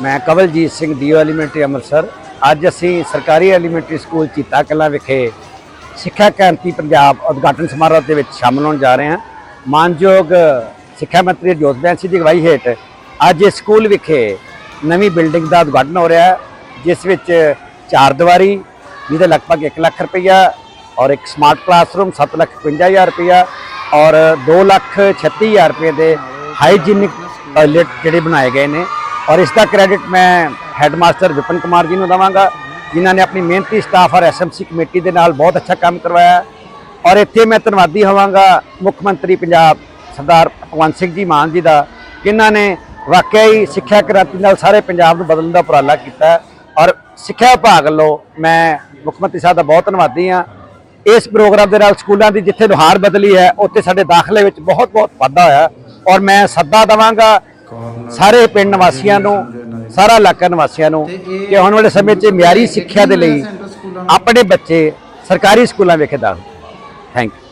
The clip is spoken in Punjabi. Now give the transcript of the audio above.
ਮੈਂ ਕਵਲਜੀਤ ਸਿੰਘ ਡੀਓ ਐਲੀਮੈਂਟਰੀ ਅੰਮ੍ਰਿਤਸਰ। ਅੱਜ ਅਸੀਂ ਸਰਕਾਰੀ ਐਲੀਮੈਂਟਰੀ ਸਕੂਲ ਚੀਤਾ ਕਲਾਂ ਵਿਖੇ ਸਿੱਖਿਆ ਕ੍ਰਾਂਤੀ ਪੰਜਾਬ ਉਦਘਾਟਨ ਸਮਾਰੋਹ ਦੇ ਵਿੱਚ ਸ਼ਾਮਲ ਹੋਣ ਜਾ ਰਹੇ ਹਾਂ। ਮਾਨਯੋਗ ਸਿੱਖਿਆ ਮੰਤਰੀ ਜੋਤ ਬੈਂਸੀ ਦੀ ਅਗਵਾਈ ਹੇਠ ਅੱਜ ਇਸ ਸਕੂਲ ਵਿਖੇ ਨਵੀਂ ਬਿਲਡਿੰਗ ਦਾ ਉਦਘਾਟਨ ਹੋ ਰਿਹਾ ਹੈ, ਜਿਸ ਵਿੱਚ ਚਾਰ ਦੀਵਾਰੀ, ਜਿਹਦੇ ਲਗਭਗ 1 ਲੱਖ ਰੁਪਈਆ ਔਰ ਇੱਕ ਸਮਾਰਟ ਕਲਾਸਰੂਮ 7 ਲੱਖ 55000 ਰੁਪਈਆ ਔਰ 2 ਲੱਖ 36000 ਰੁਪਏ ਦੇ ਹਾਈਜੀਨਿਕ ਟਾਇਲਟ ਜਿਹੜੇ ਬਣਾਏ ਗਏ ਨੇ। ਔਰ ਇਸ ਦਾ ਕ੍ਰੈਡਿਟ ਮੈਂ ਹੈਡਮਾਸਟਰ ਵਿਪਨ ਕੁਮਾਰ ਜੀ ਨੂੰ ਦਵਾਂਗਾ, ਜਿਨ੍ਹਾਂ ਨੇ ਆਪਣੀ ਮਿਹਨਤੀ ਸਟਾਫ ਔਰ ਐਸਐਮਸੀ ਕਮੇਟੀ ਦੇ ਨਾਲ ਬਹੁਤ ਅੱਛਾ ਕੰਮ ਕਰਵਾਇਆ ਔਰ ਇੱਥੇ ਮੈਂ ਧੰਨਵਾਦੀ ਹੋਵਾਂਗਾ ਮੁੱਖ ਮੰਤਰੀ ਪੰਜਾਬ ਸਰਦਾਰ ਭਗਵੰਤ ਸਿੰਘ ਜੀ ਮਾਨ ਜੀ ਦਾ, ਜਿਨ੍ਹਾਂ ਨੇ ਵਾਕਿਆ ਹੀ ਸਿੱਖਿਆ ਕ੍ਰਾਂਤੀ ਨਾਲ ਸਾਰੇ ਪੰਜਾਬ ਨੂੰ ਬਦਲਣ ਦਾ ਉਪਰਾਲਾ ਕੀਤਾ ਔਰ ਸਿੱਖਿਆ ਵਿਭਾਗ ਵੱਲੋਂ ਮੈਂ ਮੁੱਖ ਮੰਤਰੀ ਸਾਹਿਬ ਦਾ ਬਹੁਤ ਧੰਨਵਾਦੀ ਹਾਂ। ਇਸ ਪ੍ਰੋਗਰਾਮ ਦੇ ਨਾਲ ਸਕੂਲਾਂ ਦੀ ਜਿੱਥੇ ਨੁਹਾਰ ਬਦਲੀ ਹੈ, ਉੱਥੇ ਸਾਡੇ ਦਾਖਲੇ ਵਿੱਚ ਬਹੁਤ ਬਹੁਤ ਵਾਧਾ ਹੋਇਆ ਔਰ ਮੈਂ ਸੱਦਾ ਦਵਾਂਗਾ ਸਾਰੇ ਪਿੰਡ ਨਿਵਾਸੀਆਂ ਨੂੰ ਸਾਰਾ ਇਲਾਕਾ ਨਿਵਾਸੀਆਂ ਨੂੰ ਕਿ ਆਉਣ ਵਾਲੇ ਸਮੇਂ 'ਚ ਮਿਆਰੀ ਸਿੱਖਿਆ ਦੇ ਲਈ ਆਪਣੇ ਬੱਚੇ ਸਰਕਾਰੀ ਸਕੂਲਾਂ ਵਿਖੇ ਦਾਖਲ। Thank you